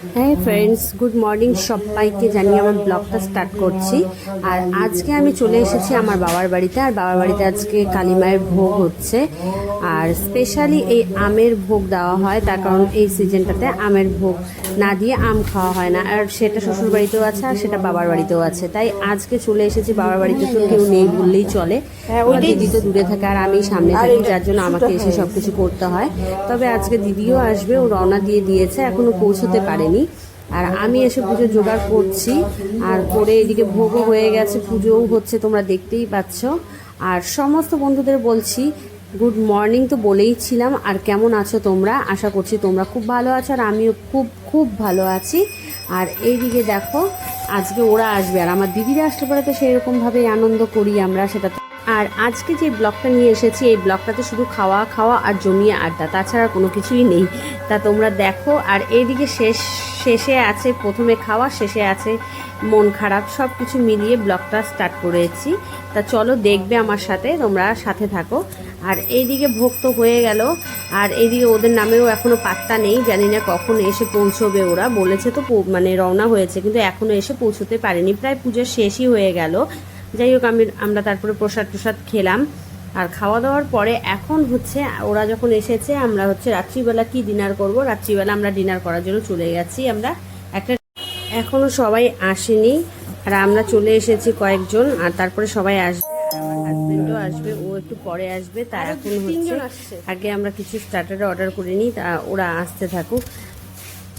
হ্যাঁ friends good morning সবাইকে জানিয়ে আমার ব্লগটা স্টার্ট করছি। আর আজকে আমি চলে এসেছি আমার বাবার বাড়িতে আর বাবার বাড়িতে আজকে কালিমায়ের ভোগ হচ্ছে। আর স্পেশালি এই আমের ভোগ দেওয়া হয় তার কারণ এই সিজনটাতে আমের ভোগ না দিয়ে আম খাওয়া হয় না। আর সেটা শ্বশুর বাড়িতেও আছে আর সেটা বাবার বাড়িতেও আছে। তাই আজকে চলে এসেছি বাবার বাড়িতে তো কেউ নেই বললেই চলে। আমার দিদি তো দূরে থাকে আর আমি সামনে থাকি যার জন্য আমাকে এসে সব কিছু করতে হয়। তবে আজকে দিদিও আসবে ও রওনা দিয়ে দিয়েছে এখনও পৌঁছতে পারেনি। আর আমি এসে পুজো জোগাড় করছি। আর করে এদিকে ভোগও হয়ে গেছে, পুজোও হচ্ছে, তোমরা দেখতেই পাচ্ছ। আর সমস্ত বন্ধুদের বলছি গুড মর্নিং তো বলেই ছিলাম। আর কেমন আছো তোমরা? আশা করছি তোমরা খুব ভালো আছো, আর আমিও খুব খুব ভালো আছি। আর এইদিকে দেখো, আজকে ওরা আসবে। আর আমার দিদিরা আসলে পরে তো সেরকমভাবেই আনন্দ করি আমরা, সেটা আর আজকে যে ব্লগটা নিয়ে এসেছি, এই ব্লগটাতে শুধু খাওয়া খাওয়া আর জমিয়ে আড্ডা, তাছাড়া কোনো কিছুই নেই। তা তোমরা দেখো, আর এইদিকে শেষ, শেষে আছে প্রথমে খাওয়া, শেষে আছে মন খারাপ সব কিছু মিলিয়ে ব্লগটা স্টার্ট করেছি। তা চলো দেখবে আমার সাথে, তোমরা সাথে থাকো। আর এইদিকে ভোগ তো হয়ে গেল, আর এইদিকে ওদের নামেও এখনও পাত্তা নেই, জানি না কখন এসে পৌঁছবে ওরা। বলেছে তো মানে রওনা হয়েছে, কিন্তু এখনও এসে পৌঁছতে পারেনি। প্রায় পুজোর শেষই হয়ে গেল। যাই হোক আমি আমরা তারপরে প্রসাদ প্রসাদ খেলাম। আর খাওয়া দাওয়ার পরে এখন হচ্ছে ওরা যখন এসেছে আমরা হচ্ছে রাত্রিবেলা কি ডিনার করব? রাত্রিবেলা আমরা ডিনার করার জন্য চলে গেছি। আমরা একটা এখনও সবাই আসেনি। আর আমরা চলে এসেছি কয়েকজন আর তারপরে সবাই আসবে আর হাজবেন্ডও আসবে ও একটু পরে আসবে। তা এখন হচ্ছে আগে আমরা কিছু স্টার্টারে অর্ডার করে নিই তা ওরা আসতে থাকুক।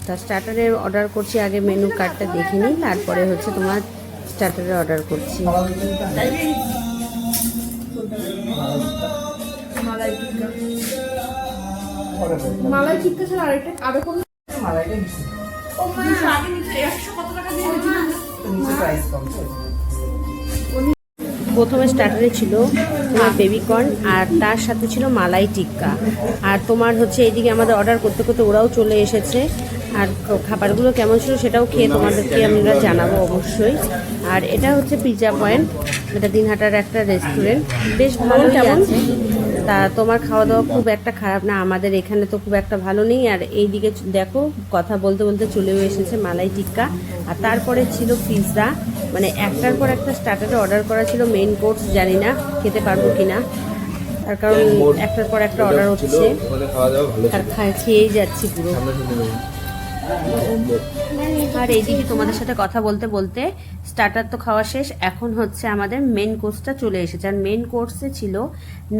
তা স্টার্টারে অর্ডার করছি আগে মেনু কার্ডটা দেখে নিই তারপরে হচ্ছে তোমার স্টার্টারে অর্ডার করছি। মালাই টিক্কা ছাড়া আরেকটা আরও কোনো ও মা আগে নিচে একশো কত টাকা দিয়ে দিয়েছিলাম প্রথমে স্টার্টারে ছিল তোমার বেবিকর্ন আর তার সাথে ছিল মালাই টিক্কা। আর তোমার হচ্ছে এইদিকে আমাদের অর্ডার করতে করতে ওরাও চলে এসেছে। আর খাবারগুলো কেমন ছিল সেটাও খেয়ে তোমাদেরকে আমরা জানাব অবশ্যই। আর এটা হচ্ছে পিৎজা পয়েন্ট এটা দিনহাটার একটা রেস্টুরেন্ট বেশ ভালো কেমন তা তোমার খাওয়া দাওয়া খুব একটা খারাপ না আমাদের এখানে তো খুব একটা ভালো নেই। আর এইদিকে চ- দেখো কথা বলতে বলতে চলেও এসেছে মালাই টিক্কা। আর তারপরে ছিল পিৎজা মানে একটার পর একটা স্টার্টারে অর্ডার করা ছিল মেন কোর্স জানি না খেতে পারব কিনা। তার কারণ একটার পর একটা অর্ডার হচ্ছে। আর খেয়েই যাচ্ছি পুরো। আর এইদিকে তোমাদের সাথে কথা বলতে বলতে স্টার্টার তো খাওয়া শেষ, এখন হচ্ছে আমাদের মেন কোর্সটা চলে এসেছে। আর মেন কোর্সে ছিল,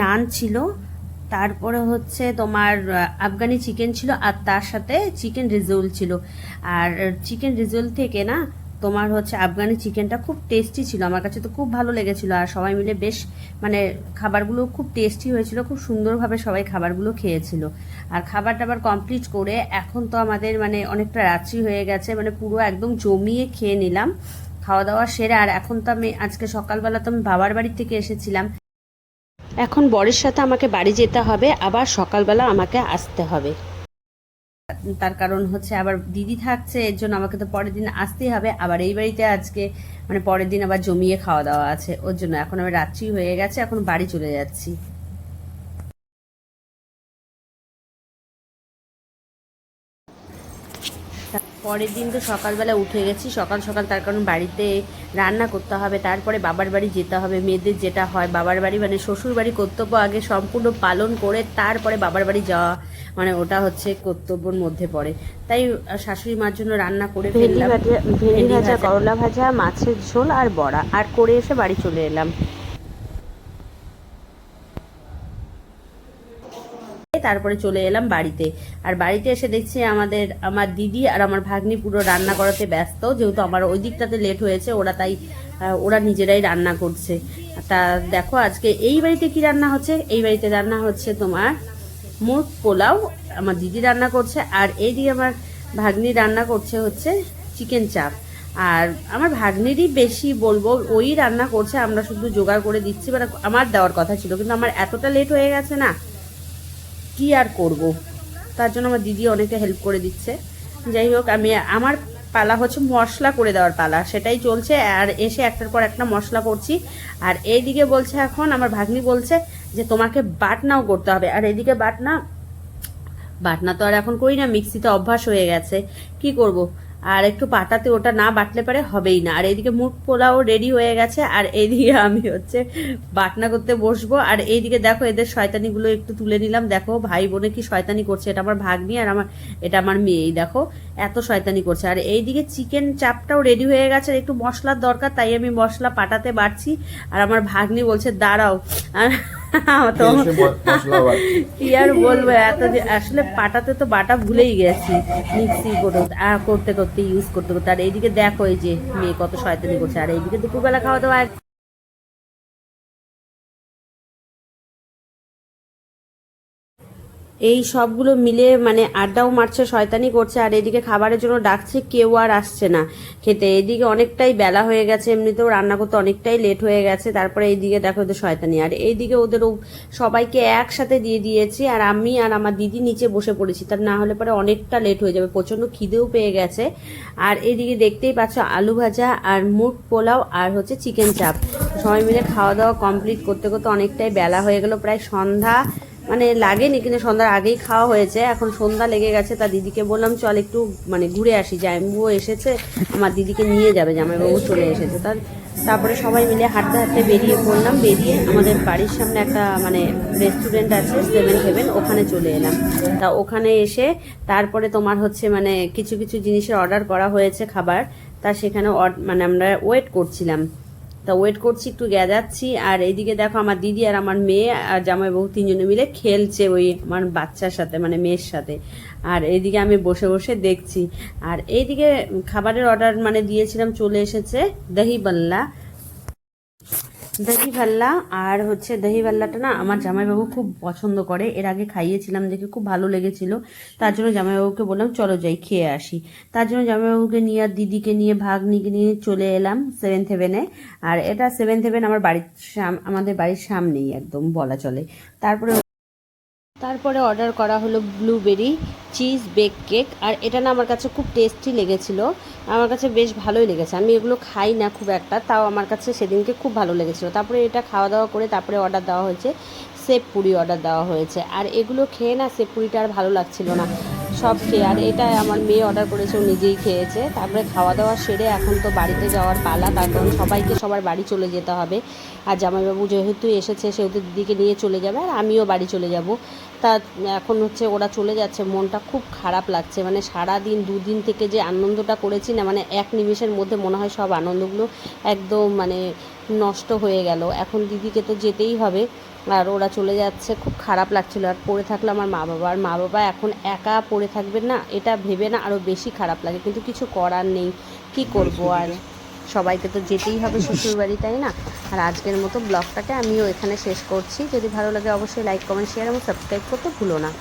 নান ছিল, তারপরে হচ্ছে তোমার আফগানি চিকেন ছিল, আর তার সাথে চিকেন রিজোল ছিল। আর চিকেন রিজোল থেকে না তোমার হচ্ছে আফগানি চিকেনটা খুব টেস্টি ছিল, আমার কাছে তো খুব ভালো লেগেছিল আর সবাই মিলে বেশ মানে খাবারগুলো খুব টেস্টি হয়েছিল, খুব সুন্দরভাবে সবাই খাবারগুলো খেয়েছিল। আর খাবার টাবার কমপ্লিট করে এখন তো আমাদের মানে অনেকটা রাত্রি হয়ে গেছে মানে পুরো একদম জমিয়ে খেয়ে নিলাম, খাওয়া দাওয়া সেরে আর এখন তো আমি আজকে সকালবেলা তো আমি বাবার বাড়ি থেকে এসেছিলাম। এখন বরের সাথে আমাকে বাড়ি যেতে হবে, আবার সকালবেলা আমাকে আসতে হবে। তার কারণ হচ্ছে আবার দিদি থাকছে, এর জন্য আমাকে তো পরের দিন আসতেই হবে। আবার এই বাড়িতে আজকে মানে পরের দিন আবার জমিয়ে খাওয়া দাওয়া আছে, ওর জন্য। এখন আবার রাত্রি হয়ে গেছে, এখন বাড়ি চলে যাচ্ছি। পরের দিন তো সকালবেলা উঠে গেছি। সকাল সকাল তার কারণ বাড়িতে রান্না করতে হবে তারপরে বাবার বাড়ি যেতে হবে মেয়েদের যেটা হয় বাবার বাড়ি মানে শ্বশুর বাড়ি কর্তব্য আগে সম্পূর্ণ পালন করে তারপরে বাবার বাড়ি যাওয়া মানে ওটা হচ্ছে কর্তব্যর মধ্যে পড়ে। তাই শাশুড়ি মার জন্য রান্না করে ভেন্ডি ভাজা। করলা ভাজা মাছের ঝোল আর বড়া। আর করে এসে বাড়ি চলে এলাম। তারপরে চলে এলাম বাড়িতে। আর বাড়িতে এসে দেখছি আমাদের, আমার দিদি আর আমার ভাগ্নি পুরো রান্না করাতে ব্যস্ত, যেহেতু আমার ওই দিকটাতে লেট হয়েছে, ওরা তাই ওরা নিজেরাই রান্না করছে। তা দেখো আজকে এই বাড়িতে কি রান্না হচ্ছে? এই বাড়িতে রান্না হচ্ছে তোমার মুগ পোলাও, আমার দিদি রান্না করছে, আর এই এইদিকে আমার ভাগ্নি রান্না করছে হচ্ছে চিকেন চাপ আর আমার ভাগ্নিরই বেশি বলব, ওই রান্না করছে, আমরা শুধু জোগাড় করে দিচ্ছি মানে আমার দেওয়ার কথা ছিল, কিন্তু আমার এতটা লেট হয়ে গেছে না কি আর করব? তার জন্য আমার দিদি অনেকে হেল্প করে দিচ্ছে। যাই হোক, আমি, আমার পালা হচ্ছে মশলা করে দেওয়ার পালা। সেটাই চলছে, আর এসে একটার পর একটা মশলা করছি। আর এইদিকে বলছে এখন, আমার ভাগ্নি বলছে যে তোমাকে বাটনাও করতে হবে। আর এদিকে বাটনা বাটনা তো আর এখন করি না, মিক্সিতে অভ্যাস হয়ে গেছে। কি করব? আর একটু পাটাতে ওটা না বাটলে পারে হবেই না। আর এইদিকে মুখ পোলাও রেডি হয়ে গেছে, আর এইদিকে আমি হচ্ছে বাটনা করতে বসবো। আর এইদিকে দেখো এদের শয়তানিগুলো একটু তুলে নিলাম। দেখো ভাই বোনে কি শয়তানি করছে, এটা আমার ভাগ্নি আর আমার, এটা আমার মেয়েই দেখো এত শয়তানি করছে। আর এইদিকে চিকেন চাপটাও রেডি হয়ে গেছে, আর একটু মশলার দরকার, তাই আমি মশলা পাটাতে বাড়ছি। আর আমার ভাগ্নি বলছে, দাঁড়াও। আর তো। কি আর বলব এত যে আসলে পাটাতে তো বাটা ভুলেই গেছি। মিক্সি করতে করতে ইউজ করতে করতে। আর এইদিকে দেখো এই যে মেয়ে কত শয়তানি করছে। আর এইদিকে দুপুরবেলা খাওয়া দাওয়া এই সবগুলো মিলে মানে আড্ডাও মারছে, শয়তানি করছে, আর এদিকে খাবারের জন্য ডাকছে, কেউ আর আসছে না খেতে। এদিকে অনেকটাই বেলা হয়ে গেছে, এমনিতেও রান্না করতে অনেকটাই লেট হয়ে গেছে, তারপরে এইদিকে দেখো ওদের শয়তানি। আর এইদিকে ওদের সবাইকে একসাথে দিয়ে দিয়েছি, আর আমি আর আমার দিদি নিচে বসে পড়েছি, তার না হলে পরে অনেকটা লেট হয়ে যাবে প্রচণ্ড খিদেও পেয়ে গেছে। আর এইদিকে দেখতেই পাচ্ছ আলু ভাজা আর মুগ পোলাও আর হচ্ছে চিকেন চাপ সবাই মিলে খাওয়া দাওয়া কমপ্লিট করতে করতে অনেকটাই বেলা হয়ে গেল, প্রায় সন্ধ্যা মানে লাগেনি কিন্তু সন্ধ্যার আগেই খাওয়া হয়েছে, এখন সন্ধ্যা লেগে গেছে, তা দিদিকে বললাম, চল একটু মানে ঘুরে আসি জামাইবাবু এসেছে, আমার দিদিকে নিয়ে যাবে, জামাইবাবু চলে এসেছে। তার, তারপরে সবাই মিলে হাঁটতে হাঁটতে বেরিয়ে পড়লাম, বেরিয়ে আমাদের বাড়ির সামনে একটা মানে রেস্টুরেন্ট আছে সেভেন হেভেন ওখানে চলে এলাম। তা ওখানে এসে তারপরে তোমার হচ্ছে মানে কিছু কিছু জিনিসের অর্ডার করা হয়েছে খাবার, তা সেখানে মানে আমরা ওয়েট করছিলাম। তা ওয়েট করছি, একটু গে যাচ্ছি আর এইদিকে দেখো আমার দিদি আর আমার মেয়ে আর জামাই বউ তিনজনে মিলে খেলছে ওই আমার বাচ্চার সাথে মানে মেয়ের সাথে। আর এইদিকে আমি বসে বসে দেখছি। আর এইদিকে খাবারের অর্ডার মানে দিয়েছিলাম, চলে এসেছে দহি বাল্লা দহি ভাল্লা আর হচ্ছে দহি ভাল্লাটা না আমার জামাইবাবু খুব পছন্দ করে। এর আগে খাইয়েছিলাম, দেখে খুব ভালো লেগেছিল। তার জন্য জামাইবাবুকে বললাম, চলো যাই, খেয়ে আসি। তার জন্য জামাইবাবুকে নিয়ে আর দিদিকে নিয়ে, ভাগ্নিকে নিয়ে চলে এলাম সেভেন হেভেনে আর এটা সেভেন হেভেন আমার বাড়ির আমাদের বাড়ির সামনেই একদম বলা চলে। তারপরে তারপরে অর্ডার করা হলো ব্লুবেরি চিজ বেক কেক আর এটা না আমার কাছে খুব টেস্টি লেগেছিল। আমার কাছে বেশ ভালোই লেগেছে। আমি এগুলো খাই না খুব একটা, তাও আমার কাছে সেদিনকে খুব ভালো লেগেছিল। তারপরে এটা খাওয়া দাওয়া করে তারপরে অর্ডার দেওয়া হয়েছে। সেপ পুরি অর্ডার দেওয়া হয়েছে। আর এগুলো খেয়ে না সেপ পুরিটা আর ভালো লাগছিল না। সব খেয়ে, আর এটা আমার মেয়ে অর্ডার করেছে, ও নিজেই খেয়েছে। তারপরে খাওয়া দাওয়া সেরে এখন তো বাড়িতে যাওয়ার পালা, তার কারণ সবাইকে সবার বাড়ি চলে যেতে হবে। আর জামাইবাবু যেহেতু এসেছে, সেহেতু দিদিকে নিয়ে চলে যাবে, আর আমিও বাড়ি চলে যাব। তা এখন হচ্ছে ওরা চলে যাচ্ছে, মনটা খুব খারাপ লাগছে। মানে সারা দিন দুদিন থেকে যে আনন্দটা করেছি না মানে এক নিমেষের মধ্যে মনে হয় সব আনন্দগুলো একদম মানে নষ্ট হয়ে গেল। এখন দিদিকে তো যেতেই হবে। আর ওরা চলে যাচ্ছে খুব খারাপ লাগছিল। আর পড়ে থাকল আমার মা বাবা। আর মা বাবা এখন একা পড়ে থাকবেন না এটা ভেবে না আরও বেশি খারাপ লাগে। কিন্তু কিছু করার নেই কি করব আর? সবাইকে তো যেতেই হবে শ্বশুরবাড়ি তাই না? আর আজকের মতো ব্লগটাকে আমিও এখানে শেষ করছি। যদি ভালো লাগে অবশ্যই লাইক কমেন্ট শেয়ার এবং সাবস্ক্রাইব করতে ভুলো না।